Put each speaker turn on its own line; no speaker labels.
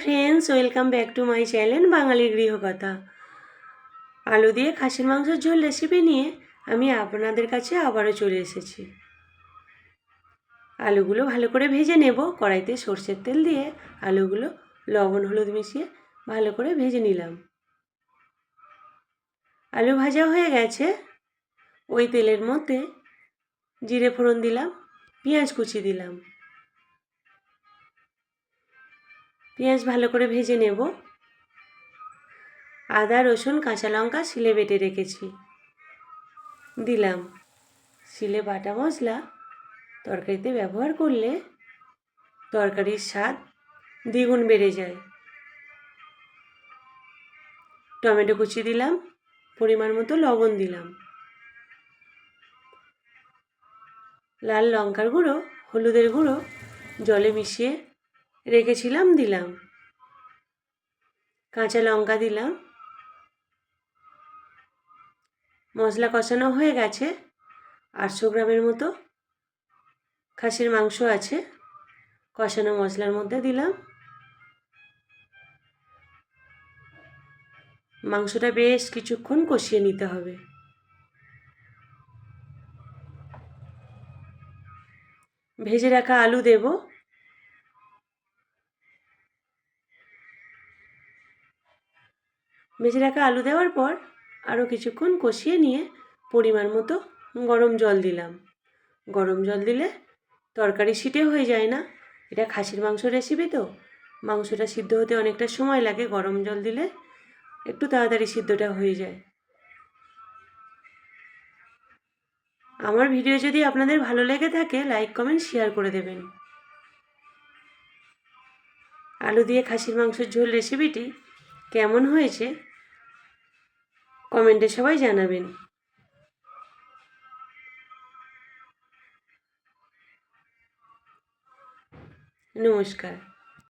Friends welcome back to my channel Bangali Grihokotha আলু দিয়ে খাসির মাংসের ঝোল রেসিপি নিয়ে আমি আপনাদের কাছে আবারও চলে এসেছি আলুগুলো ভালো করে ভেজে নেব কড়াইতে সর্ষের তেল দিয়ে আলুগুলো লবণ হলুদ মিশিয়ে ভালো করে ভেজে নিলাম আলু ভাজা হয়ে গেছে ওই তেলের মধ্যে জিরে ফোড়ন দিলাম পেঁয়াজ কুচি দিলাম পেঁয়াজ ভালো করে ভেজে নেব। আদা, রসুন, কাঁচা লঙ্কা শিলে বেটে রেখেছি। দিলাম। শিলে বাটা মশলা তরকারিতে ব্যবহার করলে তরকারির স্বাদ দ্বিগুণ বেড়ে যায়। টমেটো কুচি দিলাম, পরিমাণ মতো লবণ দিলাম। লাল লঙ্কার গুঁড়ো, হলুদের গুঁড়ো, জলে মিশিয়ে রেখেছিলাম, দিলাম। কাঁচা লঙ্কা দিলাম। মশলা কষানো হয়ে গেছে। আটশো গ্রামের মতো খাসির মাংস আছে। কষানো মশলার মধ্যে দিলাম। মাংসটা বেশ কিছুক্ষণ কষিয়ে নিতে হবে। ভেজে রাখা আলু দেবো। ভেজে রাখা আলু দেওয়ার পর আরও কিছুক্ষণ কষিয়ে নিয়ে পরিমাণ মতো গরম জল দিলাম। গরম জল দিলে তরকারি সিটে হয়ে যায় না। এটা খাসির মাংস রেসিপি তো। মাংসটা সিদ্ধ হতে অনেকটা সময় লাগে। গরম জল দিলে একটু তাড়াতাড়ি সিদ্ধটা হয়ে যায়। আমার ভিডিও যদি আপনাদের ভালো লেগে থাকে লাইক কমেন্ট শেয়ার করে দেবেন। আলু দিয়ে খাসির মাংসের ঝোল রেসিপিটি কেমন হয়েছে? কমেন্টে সবাই জানাবেন। নমস্কার।